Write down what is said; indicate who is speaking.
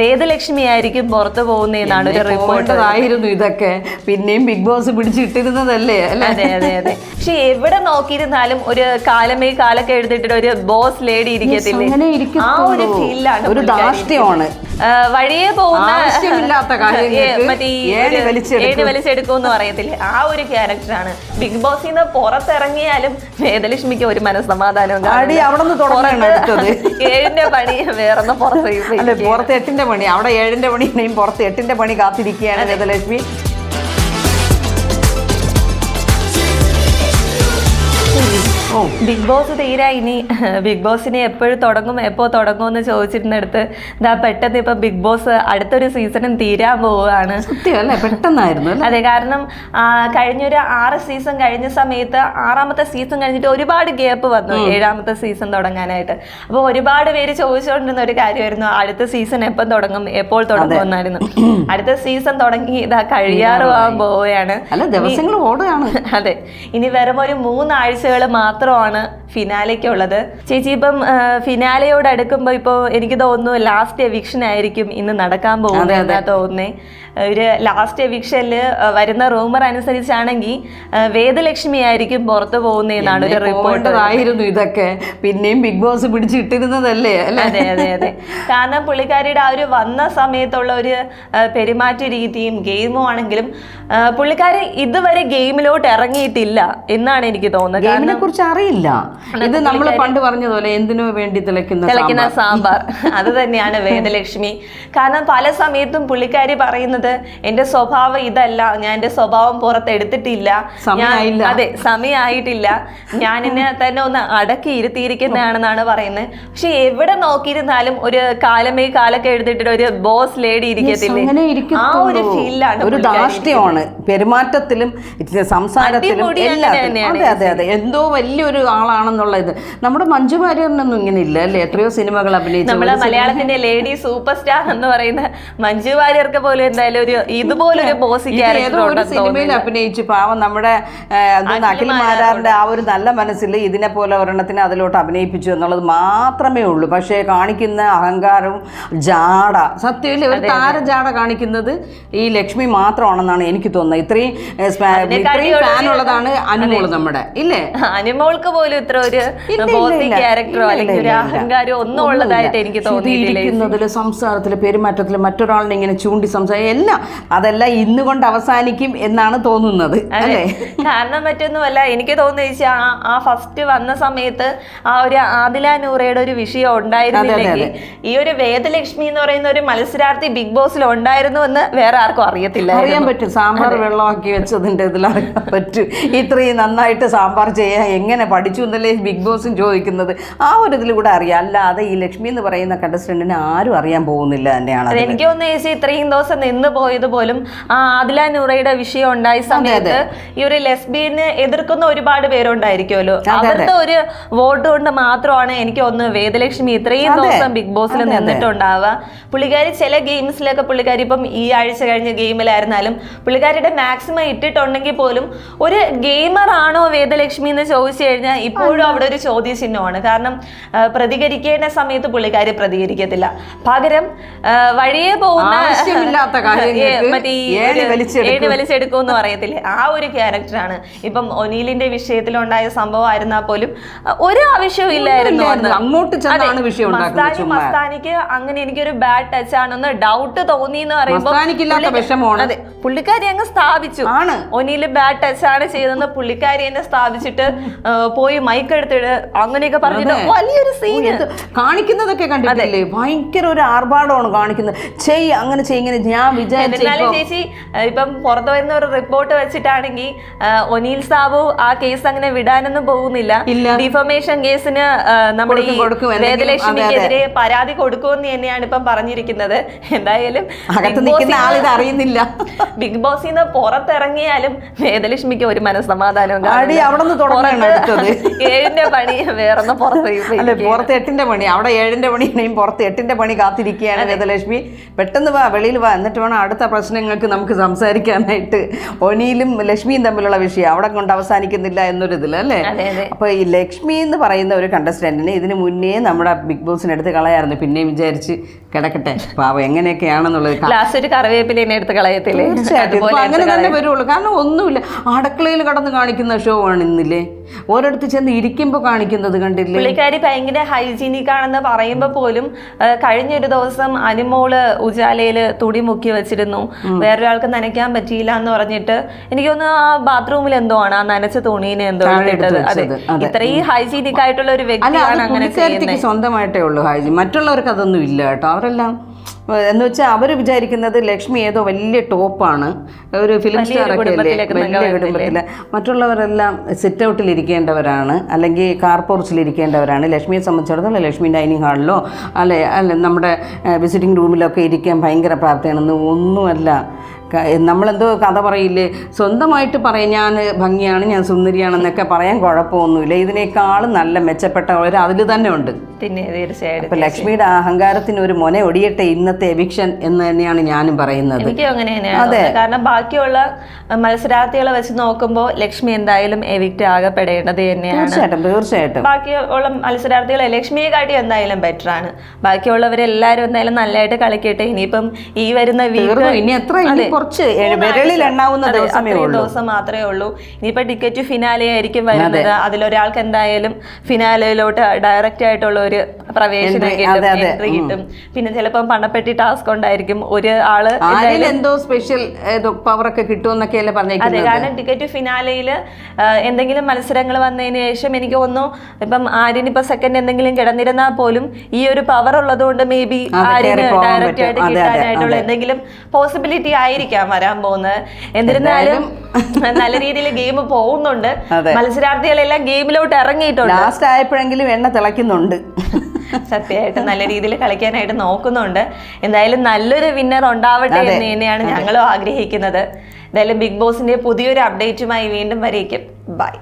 Speaker 1: വേദലക്ഷ്മി ആയിരിക്കും പുറത്തു പോകുന്നതെന്നാണ് ഒരു റിപ്പോർട്ട്
Speaker 2: ആയിരുന്നു ഇതൊക്കെ. പിന്നെയും ബിഗ് ബോസ് പിടിച്ചിട്ടിരുന്നതല്ലേ? അല്ലെ?
Speaker 1: അതെ അതെ അതെ. പക്ഷെ എവിടെ നോക്കിയിരുന്നാലും ഒരു കാലമേ കാലൊക്കെ എഴുതിട്ടിട്ട് ഒരു ബോസ് ലേഡി ഇരിക്കത്തില്ലേ? ആ ഒരു ഫീലാണ്
Speaker 2: ഒരു ധാർഷ്ട്യമാണ്.
Speaker 1: വഴിയെ പോകുന്ന വലിച്ചെടുക്കുമെന്ന് പറയത്തില്ലേ? ആ ഒരു ക്യാരക്ടറാണ്. ബിഗ് ബോസിൽ നിന്ന് പുറത്തിറങ്ങിയാലും വേദലക്ഷ്മിക്ക് ഒരു
Speaker 2: മനസ്സമാധാനം.
Speaker 1: ഏഴിന്റെ പണി വേറൊന്ന് പുറത്ത്
Speaker 2: പുറത്ത് എട്ടിന്റെ പണി. അവിടെ ഏഴിന്റെ പണി പുറത്ത് എട്ടിന്റെ പണി കാത്തിരിക്കുകയാണ് വേദലക്ഷ്മി. ഓ
Speaker 1: ബിഗ് ബോസ് തീരാ ഇനി ബിഗ് ബോസിനെ എപ്പോഴും തുടങ്ങും എപ്പോൾ തുടങ്ങും എന്ന് ചോദിച്ചിരുന്നിടത്ത് ഇതാ പെട്ടെന്ന് ഇപ്പൊ ബിഗ് ബോസ് അടുത്തൊരു സീസണും തീരാൻ പോവുകയാണ്.
Speaker 2: പെട്ടെന്നായിരുന്നു
Speaker 1: അതെ കാരണം കഴിഞ്ഞൊരു ആറ് സീസൺ കഴിഞ്ഞ സമയത്ത് ആറാമത്തെ സീസൺ കഴിഞ്ഞിട്ട് ഒരുപാട് ഗ്യാപ്പ് വന്നു ഏഴാമത്തെ സീസൺ തുടങ്ങാനായിട്ട്. അപ്പോൾ ഒരുപാട് പേര് ചോദിച്ചുകൊണ്ടിരുന്ന ഒരു കാര്യമായിരുന്നു അടുത്ത സീസൺ എപ്പം തുടങ്ങും എപ്പോൾ തുടങ്ങും എന്നായിരുന്നു. അടുത്ത സീസൺ തുടങ്ങി ഇതാ കഴിയാറുവാൻ പോവുകയാണ്.
Speaker 2: അല്ല ദിവസങ്ങൾ ഓടുകയാണ്.
Speaker 1: അതെ ഇനി വെറും ഒരു മൂന്നാഴ്ചകൾ മാത്രമാണ് ഫിനാലയ്ക്കുള്ളത് ചേച്ചി ഇപ്പം ഫിനാലയോട് അടുക്കുമ്പോൾ ഇപ്പോൾ എനിക്ക് തോന്നുന്നു ലാസ്റ്റ് എവിക്ഷൻ ആയിരിക്കും ഇന്ന് നടക്കാൻ പോകുന്നത് എന്നാ തോന്നുന്നേ. ഒരു ലാസ്റ്റ് എവിക്ഷനിൽ വരുന്ന റൂമർ അനുസരിച്ചാണെങ്കിൽ വേദലക്ഷ്മി ആയിരിക്കും പുറത്തു പോകുന്നതെന്നാണ് ഒരു റിപ്പോർട്ട്
Speaker 2: ആയിരുന്നു ഇതൊക്കെ. പിന്നെയും ബിഗ് ബോസ് പിടിച്ചിട്ടിരുന്നതല്ലേ
Speaker 1: അതെ അതെ അതെ. കാരണം പുള്ളിക്കാരിയുടെ ആ ഒരു വന്ന സമയത്തുള്ള ഒരു പെരുമാറ്റ രീതിയും ഗെയിമും ആണെങ്കിലും പുള്ളിക്കാരി ഇതുവരെ ഗെയിമിലോട്ട് ഇറങ്ങിയിട്ടില്ല എന്നാണ് എനിക്ക് തോന്നുന്നത്.
Speaker 2: ഗെയിമിനെ കുറിച്ച് അറിയില്ല. ഇത് നമ്മൾ പണ്ട് പറഞ്ഞതുപോലെ എന്തിനു വേണ്ടി തിളയ്ക്കുന്ന
Speaker 1: തിളയ്ക്കുന്ന
Speaker 2: സാമ്പാർ.
Speaker 1: അത് തന്നെയാണ് വേദലക്ഷ്മി. കാരണം പല സമയത്തും പുള്ളിക്കാരി പറയുന്നത് എന്റെ സ്വഭാവം ഇതല്ല. ഞാൻ എന്റെ സ്വഭാവം പുറത്തെടുത്തിട്ടില്ല അതെ സമയമായിട്ടില്ല ഞാൻ എന്നെ തന്നെ ഒന്ന് അടക്കി ഇരുത്തിയിരിക്കുന്നതാണെന്നാണ് പറയുന്നത്. പക്ഷെ എവിടെ നോക്കിയിരുന്നാലും ഒരു കാലമേ കാലൊക്കെ എടുത്തിട്ട് ഒരു ബോസ് ലേഡി ഇരിക്കത്തില്ലേ? ആ ഒരു. ഫീലാണ്
Speaker 2: ഒരു ധാർഷ്ട്യമാണ്. പെരുമാറ്റത്തിലും സംസാരത്തിലും അതെ അതെ അതെ. എന്തോ വലിയൊരു ആളാണെന്നുള്ള ഇത്. നമ്മുടെ മഞ്ജു വാര്യറിനൊന്നും ഇങ്ങനെ ഇല്ല അല്ലേ? എത്രയോ സിനിമകൾ അഭിനയിച്ചു.
Speaker 1: നമ്മളെ മലയാളത്തിന്റെ ലേഡി സൂപ്പർ സ്റ്റാർ എന്ന് പറയുന്ന മഞ്ജു വാര്യർക്ക് പോലും എന്തായാലും ഒരു ഇതുപോലൊരു
Speaker 2: ഒരു സിനിമയിൽ. അഭിനയിച്ചു. പാവം നമ്മുടെ അഖിൽ മാരാറിന്റെ ആ ഒരു നല്ല മനസ്സിൽ ഇതിനെ പോലെ ഒരെണ്ണത്തിന് അതിലോട്ട് അഭിനയിപ്പിച്ചു എന്നുള്ളത് മാത്രമേ ഉള്ളൂ. പക്ഷേ കാണിക്കുന്ന അഹങ്കാരവും ജാട സത്യമില്ല ഒരു താര ജാട കാണിക്കുന്നത് ഈ ലക്ഷ്മി മാത്രമാണെന്നാണ് എനിക്ക് തോന്നുന്നത്. ഇത്രയും ഇത്രയും ഫാൻ ഉള്ളതാണ് അനുമോൾ നമ്മുടെ. ഇല്ലേ?
Speaker 1: അനുമോൾക്ക് പോലും ഇത്ര ഒരു ബോസി ക്യാരക്ടറോ അല്ലെങ്കിൽ ഒരു. അഹങ്കാരോ ഒന്നും ഉള്ളതായിട്ട് എനിക്ക് തോന്നിയിട്ടില്ല
Speaker 2: സംസാരത്തിൽ പെരുമാറ്റത്തിൽ മറ്റൊരാളിനെ ഇങ്ങനെ ചൂണ്ടി സംസാരം എല്ലാം അതെല്ലാം ഇന്ന് കൊണ്ട് അവസാനിക്കും എന്നാണ് തോന്നുന്നത് അല്ലേ?
Speaker 1: കാരണം മറ്റൊന്നുമല്ല എനിക്ക് തോന്നുന്നു ആ ഫസ്റ്റ് വന്ന സമയത്ത് ആ ഒരു ആദില നൂറയുടെ ഒരു വിഷയം ഉണ്ടായിരുന്നില്ലെങ്കിൽ ഈ ഒരു വേദലക്ഷ്മി എന്ന് പറയുന്ന ഒരു മത്സരാർത്ഥി ബിഗ് ബോസിൽ ഉണ്ടായിരുന്നു എന്ന് വേറെ ആർക്കും അറിയത്തില്ല
Speaker 2: അറിയാൻ പറ്റും സാമ്പാർ വെള്ളമാക്കി വെച്ചതിന്റെ ഇതിൽ അറിയാൻ പറ്റും. ഇത്രയും നന്നായിട്ട് സാമ്പാർ ചെയ്യാൻ എങ്ങനെ പഠിച്ചു എന്നല്ലേ ബിഗ് ബോസും ചോദിക്കുന്നത്. ആ ഒരു ഇതിലൂടെ അറിയാം. അല്ലാതെ ഈ ലക്ഷ്മി എന്ന് പറയുന്ന കണ്ടസ്റ്റന്റിനെ ആരും അറിയാൻ പോകുന്നില്ല തന്നെയാണ്.
Speaker 1: എനിക്ക് തോന്നുന്നു ചേച്ചി ഇത്രയും ദിവസം നിന്ന് പോയത് പോലും ആ ആദില നൂറയുടെ വിഷയം ഉണ്ടായ സമയത്ത് ഈ ഒരു ലെസ്ബിയന് എതിർക്കുന്ന ഒരുപാട് പേരുണ്ടായിരിക്കുമല്ലോ. അവരുടെ ഒരു വോട്ട് കൊണ്ട് മാത്രമാണ് എനിക്ക് ഒന്ന് വേദലക്ഷ്മി ഇത്രയും ദിവസം ബിഗ് ബോസിൽ നിന്നിട്ടുണ്ടാവുക. പുള്ളിക്കാരി ചില ഗെയിംസിലൊക്കെ പുള്ളിക്കാരി ഇപ്പം ഈ ആഴ്ച കഴിഞ്ഞ ഗെയിമിലായിരുന്നാലും പുള്ളിക്കാരിയുടെ മാക്സിമം ഇട്ടിട്ടുണ്ടെങ്കിൽ പോലും ഒരു ഗെയിമർ ആണോ വേദലക്ഷ്മി എന്ന് ചോദിച്ചു കഴിഞ്ഞാൽ ഇപ്പോഴും അവിടെ ഒരു ചോദ്യചിഹ്നമാണ്. കാരണം പ്രതികരിക്കേണ്ട സമയത്ത് പുള്ളിക്കാരി പ്രതികരിക്കത്തില്ല. പകരം വഴിയെ പോകുന്ന മറ്റേ.
Speaker 2: ഏണി
Speaker 1: വലിച്ചെടുക്കുമെന്ന് പറയത്തില്ലേ? ആ ഒരു ക്യാരക്ടറാണ്. ഇപ്പം ഒനീലിന്റെ വിഷയത്തിലുണ്ടായ സംഭവം സംഭവമായിരുന്നാൽ പോലും ഒരു ആവശ്യവും ഇല്ലായിരുന്നു
Speaker 2: അങ്ങോട്ട്
Speaker 1: മസ്താനി മസ്താനിക്ക് അങ്ങനെ എനിക്കൊരു ബാഡ് ടച്ച് ആണെന്ന് ഡൗട്ട് തോന്നി എന്ന് പറയുമ്പോൾ അതെ പുള്ളിക്കാരി അങ്ങ് സ്ഥാപിച്ചു. ഒനിയിൽ ബാഡ് ടച്ച് ആണ് ചെയ്തെന്ന് പുള്ളിക്കാരി തന്നെ സ്ഥാപിച്ചിട്ട് പോയി പോയി മൈക്ക് എടുത്തിട്ട് അങ്ങനെയൊക്കെ പറഞ്ഞിട്ട് വലിയൊരു സീൻ
Speaker 2: കാണിക്കുന്നതൊക്കെ കണ്ടിട്ടില്ലേ? ഭയങ്കര ഒരു ആർഭാടമാണ് കാണിക്കുന്നത്. ചെയ് അങ്ങനെ ചെയ് ഇങ്ങനെ ഞാൻ വിചാരിച്ചു
Speaker 1: ചേച്ചി ഇപ്പം പുറത്തു വരുന്ന ഒരു റിപ്പോർട്ട് വെച്ചിട്ടാണെങ്കിൽ ഒനീൽ സാബു ആ കേസ് അങ്ങനെ വിടാനൊന്നും പോകുന്നില്ല. ഡിഫമേഷൻ കേസിന് നമ്മുടെ ഈ വേദലക്ഷ്മിക്കെതിരെ പരാതി കൊടുക്കുമെന്ന് തന്നെയാണ് ഇപ്പം പറഞ്ഞിരിക്കുന്നത്. എന്തായാലും
Speaker 2: അറിയുന്നില്ല.
Speaker 1: ബിഗ് ബോസിൽ നിന്ന് പുറത്തിറങ്ങിയാലും വേദലക്ഷ്മിക്ക് ഒരു
Speaker 2: മനസ്സമാധാനം അവിടെ നിന്ന്
Speaker 1: ഏഴിന്റെ പണി വേറൊന്ന് പുറത്ത്
Speaker 2: അല്ലെ പുറത്ത് എട്ടിന്റെ പണി. അവിടെ ഏഴിന്റെ പണി ഇനിയും പുറത്ത് എട്ടിന്റെ പണി കാത്തിരിക്കുകയാണ് വേദലക്ഷ്മി. പെട്ടെന്ന് വാ വെളിയിൽ വാ. എന്നിട്ട് വേണം അടുത്ത പ്രശ്നങ്ങൾക്ക് നമുക്ക് സംസാരിക്കാനായിട്ട്. ഒനിയിലും ലക്ഷ്മിയും തമ്മിലുള്ള വിഷയം അവിടെ കൊണ്ട് അവസാനിക്കുന്നില്ല എന്നൊരു ഇതിൽ അല്ലേ അപ്പോൾ ഈ ലക്ഷ്മി എന്ന് പറയുന്ന ഒരു കണ്ടസ്റ്റന്റിന് ഇതിന് മുന്നേ നമ്മുടെ ബിഗ് ബോസിന് എടുത്ത് കളയായിരുന്നു. പിന്നെയും വിചാരിച്ച് കിടക്കട്ടെ. പാവം എങ്ങനെയൊക്കെയാണെന്നുള്ളത്
Speaker 1: ലാസ്റ്റ് ഒരു കറിവേപ്പിലിനെ എടുത്ത് കളയത്തില്ലേ?
Speaker 2: തീർച്ചയായിട്ടും. അങ്ങനെ തന്നെ വരുള്ളൂ. കാരണം ഒന്നുമില്ല. അടുക്കളയിൽ കടന്ന് കാണിക്കുന്ന ഷോ ആണ് ഇന്നില്ലേ ഓരോരുത്തർ ചെന്ന് ഇരിക്കുമ്പോൾ കാണിക്കുന്നത് കണ്ടില്ലേ?
Speaker 1: പുള്ളിക്കാരി ഭയങ്കര ഹൈജീനിക് ആണെന്ന് പറയുമ്പോൾ പോലും കഴിഞ്ഞൊരു ദിവസം അനുമോൾ ഉജാലയിൽ തുടി മുക്കി വെച്ചിരുന്നു. വേറൊരാൾക്ക് നനയ്ക്കാൻ പറ്റിയില്ല എന്ന് പറഞ്ഞിട്ട് എനിക്കൊന്ന് ആ ബാത്റൂമിൽ എന്തോ ആണ് ആ നനച്ച തുണീനെ എന്തോ അതെ. ഇത്രയും ഹൈജീനിക് ആയിട്ടുള്ള ഒരു വ്യക്തിയാണ് അങ്ങനെ
Speaker 2: സ്വന്തമായിട്ടേ ഉള്ളൂ ഹൈജീൻ. മറ്റുള്ളവർക്ക് അതൊന്നും ഇല്ല കേട്ടോ. അവരെല്ലാം എന്ന് വെച്ചാൽ അവർ വിചാരിക്കുന്നത് ലക്ഷ്മി ഏതോ വലിയ ടോപ്പാണ്. ഒരു ഫിലിം സ്റ്റാർ അല്ലേ? വലിയ കുടുംബത്തിലെ. മറ്റുള്ളവരെല്ലാം സിറ്റ് ഔട്ടിൽ ഇരിക്കേണ്ടവരാണ്. അല്ലെങ്കിൽ കാർ പോർച്ചിൽ ഇരിക്കേണ്ടവരാണ്. ലക്ഷ്മിയെ സംബന്ധിച്ചിടത്തോളം ലക്ഷ്മി ഡൈനിങ് ഹാളിലോ അല്ലെ അല്ല നമ്മുടെ വിസിറ്റിംഗ് റൂമിലൊക്കെ ഇരിക്കാൻ ഭയങ്കര പ്രാപ്തിയാണെന്ന് ഒന്നുമല്ല. നമ്മളെന്തോ കഥ പറയില്ലേ? സ്വന്തമായിട്ട് പറയും ഞാൻ ഭംഗിയാണ് ഞാൻ സുന്ദരിയാണെന്നൊക്കെ പറയാൻ കുഴപ്പമൊന്നുമില്ല. ഇതിനേക്കാളും നല്ല മെച്ചപ്പെട്ട ഒരു അതിൽ തന്നെ ഉണ്ട്.
Speaker 1: പിന്നെ തീർച്ചയായിട്ടും
Speaker 2: അപ്പൊ ലക്ഷ്മിയുടെ അഹങ്കാരത്തിന് ഒരു മൊന ഒടിയട്ടെ ഇന്നത്തെ എവിക്ഷൻ എന്ന് തന്നെയാണ് ഞാനും പറയുന്നത്.
Speaker 1: അതെ. കാരണം ബാക്കിയുള്ള മത്സരാർത്ഥികളെ വെച്ച് നോക്കുമ്പോൾ ലക്ഷ്മി എന്തായാലും എവിക്റ്റ് ആകപ്പെടേണ്ടത് തന്നെയാണ്.
Speaker 2: തീർച്ചയായിട്ടും തീർച്ചയായിട്ടും.
Speaker 1: ബാക്കിയുള്ള മത്സരാർത്ഥികളെ ലക്ഷ്മിയെ കാട്ടി എന്തായാലും ബെറ്റർ ആണ്. ബാക്കിയുള്ളവരെല്ലാരും എന്തായാലും നല്ലതായിട്ട് കളിക്കട്ടെ. ഇനിയിപ്പം ഈ വരുന്ന വീക്ക്
Speaker 2: ഇനി എത്ര? കുറച്ച് വിരലിൽ എണ്ണാവുന്ന ദിവസമേ ഉള്ളൂ.
Speaker 1: ദിവസം മാത്രമേ ഉള്ളൂ. ഇനിയിപ്പോ ടിക്കറ്റ് ഫിനാലെ ആയിരിക്കും വരുന്നത്. അതിലൊരാൾക്ക് എന്തായാലും ഫിനാലയിലോട്ട് ഡയറക്റ്റ് ആയിട്ടുള്ള ഒരു പ്രവേശനം കിട്ടും
Speaker 2: അതെ, അതെ.
Speaker 1: പിന്നെ ചിലപ്പം പണപ്പെട്ടി ടാസ്ക് ഉണ്ടായിരിക്കും. ഒരു
Speaker 2: ആൾ എന്തോ സ്പെഷ്യൽ പവർ ഒക്കെ കിട്ടുമെന്നൊക്കെയല്ലേ
Speaker 1: അതെ
Speaker 2: പറഞ്ഞേക്കുന്നത്?
Speaker 1: കാരണം ടിക്കറ്റ് ഫിനാലയിൽ എന്തെങ്കിലും മത്സരങ്ങൾ വന്നതിന് ശേഷം എനിക്ക് തോന്നുന്നു ഇപ്പം ആര്യന് ഇപ്പൊ സെക്കൻഡ് എന്തെങ്കിലും കിടന്നിരുന്നാൽ പോലും ഈ ഒരു പവർ ഉള്ളതുകൊണ്ട് മേ ബി ആര്യന് ഡയറക്റ്റ് ആയിട്ട്.
Speaker 2: അതെ, അതെ,
Speaker 1: കിട്ടാനായിട്ടുള്ള എന്തെങ്കിലും പോസിബിലിറ്റി ആയിരിക്കാം വരാൻ പോകുന്നത്. എന്നിരുന്നാലും നല്ല രീതിയിൽ ഗെയിം പോകുന്നുണ്ട്. മത്സരാർത്ഥികളെല്ലാം ഗെയിമിലോട്ട് ഇറങ്ങിയിട്ടുണ്ട്.
Speaker 2: ലാസ്റ്റ് ആയപ്പോഴെങ്കിലും എണ്ണ തിളയ്ക്കുന്നുണ്ട്.
Speaker 1: സത്യമായിട്ട് നല്ല രീതിയിൽ കളിക്കാനായിട്ട് നോക്കുന്നുണ്ട്. എന്തായാലും നല്ലൊരു വിന്നർ ഉണ്ടാവട്ടെ എന്ന് തന്നെയാണ് ഞങ്ങളും ആഗ്രഹിക്കുന്നത്. എന്തായാലും ബിഗ് ബോസിന്റെ പുതിയൊരു അപ്ഡേറ്റുമായി വീണ്ടും വരേക്കും. ബൈ